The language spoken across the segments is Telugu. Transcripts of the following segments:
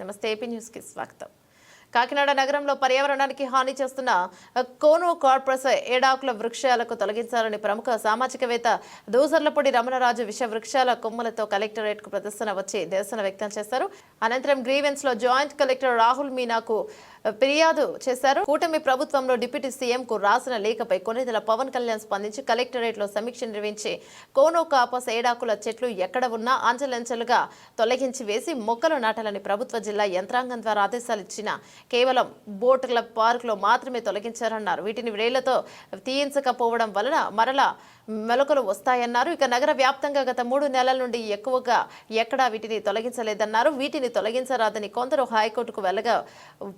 నమస్తే ఏపీ న్యూస్కి స్వాగతం. కాకినాడ నగరంలో పర్యావరణానికి హాని చేస్తున్న కోనో కార్పస్ ఏడాకుల వృక్షాలకు తొలగించాలని ప్రముఖ సామాజికవేత్త దూసర్లపూడి రమణరాజు విష వృక్షాల కొమ్మలతో కలెక్టరేట్కు ప్రదర్శన వచ్చి నిరసన వ్యక్తం చేశారు. అనంతరం గ్రీవెన్స్లో జాయింట్ కలెక్టర్ రాహుల్ మీనాకు ఫిర్యాదు చేశారు. కూటమి ప్రభుత్వంలో డిప్యూటీ సీఎంకు రాసిన లేఖపై కొన్నిదల పవన్ కళ్యాణ్ స్పందించి కలెక్టరేట్లో సమీక్ష నిర్వహించి కోనో కాపస్ ఏడాకుల చెట్లు ఎక్కడ ఉన్నా అంచెలంచెలుగా తొలగించి వేసి మొక్కలు నాటాలని ప్రభుత్వ జిల్లా యంత్రాంగం ద్వారా ఆదేశాలు ఇచ్చిన కేవలం బోట్ల క్లబ్ పార్క్లో మాత్రమే తొలగించారన్నారు. వీటిని వేళ్ళతో తీయించకపోవడం వలన మరలా మెలకలు వస్తాయన్నారు. ఇక నగర వ్యాప్తంగా గత మూడు నెలల నుండి ఎక్కువగా ఎక్కడా వీటిని తొలగించలేదన్నారు. వీటిని తొలగించరాదని కొందరు హైకోర్టుకు వెళ్ళగా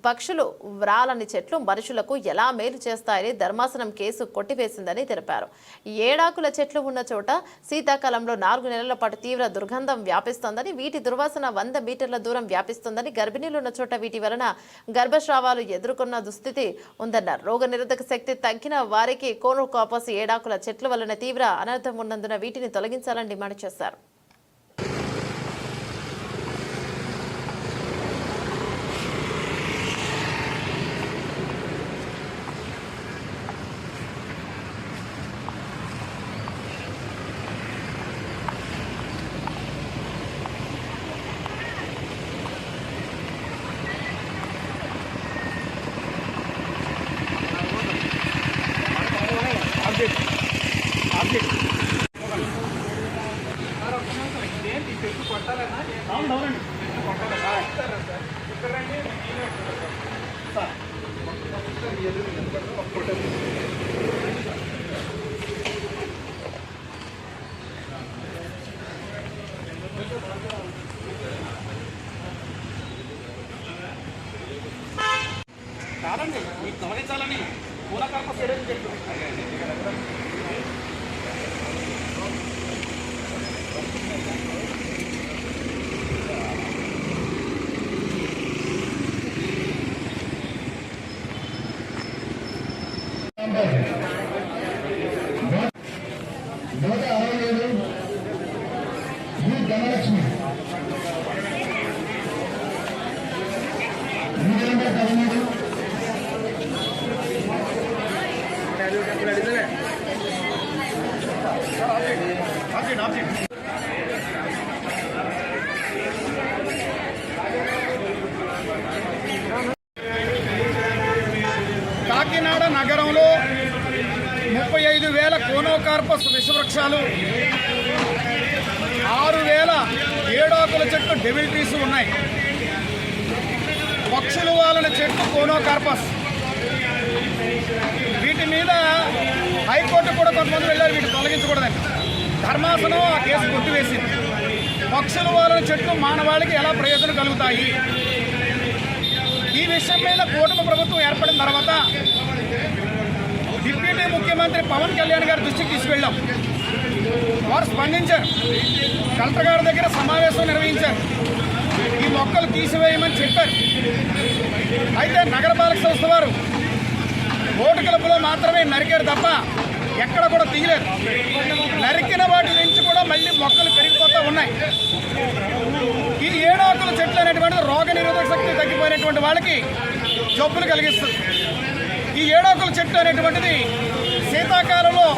పక్షులు వ్రాలని చెట్లు మనుషులకు ఎలా మేలు చేస్తాయని ధర్మాసనం కేసు కొట్టివేసిందని తెలిపారు. ఏడాకుల చెట్లు ఉన్న చోట శీతాకాలంలో నాలుగు నెలల పాటు తీవ్ర దుర్గంధం వ్యాపిస్తోందని వీటి దుర్వాసన వంద మీటర్ల దూరం వ్యాపిస్తోందని గర్భిణీలు ఉన్న చోట వీటి వలన గర్భస్రావాలు ఎదుర్కొన్న దుస్థితి ఉందన్నారు. రోగ నిరోధక శక్తి తగ్గిన వారికి కోనోకాపస్ ఏడాకుల చెట్ల వలన తీవ్ర అనర్థం ఉన్నందున వీటిని తొలగించాలని డిమాండ్ చేశారు. కాదండి మీకు గమనించాలని పూలకల్ప చర్యలు చెప్పు పదమూడు కాకినాడ నగరంలో ముప్పై ఐదు వేల కోనోకార్పస్ విషవృక్షాలు ఆరు వేల ఏడాకుల చెట్లు డెవిల్ ట్రీస్ ఉన్నాయి. పక్షులు వాలిన చెట్టు కోనోకార్పస్. వీటి మీద హైకోర్టు కూడా కొంతమంది వెళ్ళారు వీటిని తొలగించకూడదండి ధర్మాసనం ఆ కేసు కొట్టివేసింది. పక్షులు వాలిన చెట్లు మానవాళికి ఎలా ప్రయోజనం కలుగుతాయి? ఈ విషయం మీద కూటమి ప్రభుత్వం ఏర్పడిన తర్వాత డిప్యూటీ ముఖ్యమంత్రి పవన్ కళ్యాణ్ గారి దృష్టికి తీసుకెళ్ళాం. వారు స్పందించారు. కలెక్టర్ గారి దగ్గర సమావేశం నిర్వహించారు. ఈ మొక్కలు తీసివేయమని చెప్పారు. అయితే నగరపాలక సంస్థ వారు ఓటు క్లబ్లో మాత్రమే నరికారు తప్ప ఎక్కడ కూడా తీయలేదు. నరికిన వాటి నుంచి కూడా మళ్ళీ మొక్కలు పెరిగిపోతూ ఉన్నాయి. ఈ ఏడాకుల చెట్లు అనేటువంటిది రోగ నిరోధక శక్తి తగ్గిపోయినటువంటి వాళ్ళకి జబ్బులు కలిగిస్తుంది. ఈ ఏడాకుల చెట్లు అనేటువంటిది శీతాకాలంలో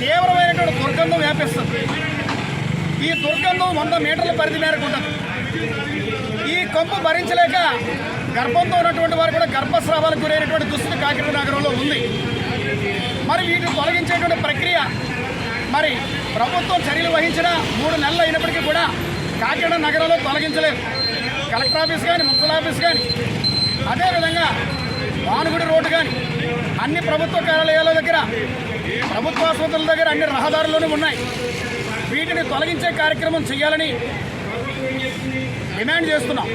తీవ్రమైనటువంటి దుర్గంధం వ్యాపిస్తుంది. ఈ దుర్గంధం వంద మీటర్ల పరిధి మేరకు ఉంటుంది. ఈ కొంపు భరించలేక గర్భంతో ఉన్నటువంటి వారు కూడా గర్భస్రావాలకు గురైనటువంటి దుస్థితి కాకినాడ నగరంలో ఉంది. మరి వీటిని తొలగించేటువంటి ప్రక్రియ మరి ప్రభుత్వం చర్యలు వహించిన మూడు నెలలు అయినప్పటికీ కూడా కాకినాడ నగరంలో తొలగించలేదు. కలెక్టర్ ఆఫీస్ కానీ మున్సిపల్ ఆఫీస్ కానీ అదేవిధంగా భానుగుడి రోడ్డు కానీ అన్ని ప్రభుత్వ కార్యాలయాల దగ్గర ప్రభుత్వ ఆసుపత్రుల దగ్గర అన్ని రహదారుల్లోనూ ఉన్నాయి. వీటిని తొలగించే కార్యక్రమం చేయాలని డిమాండ్ చేస్తున్నాం.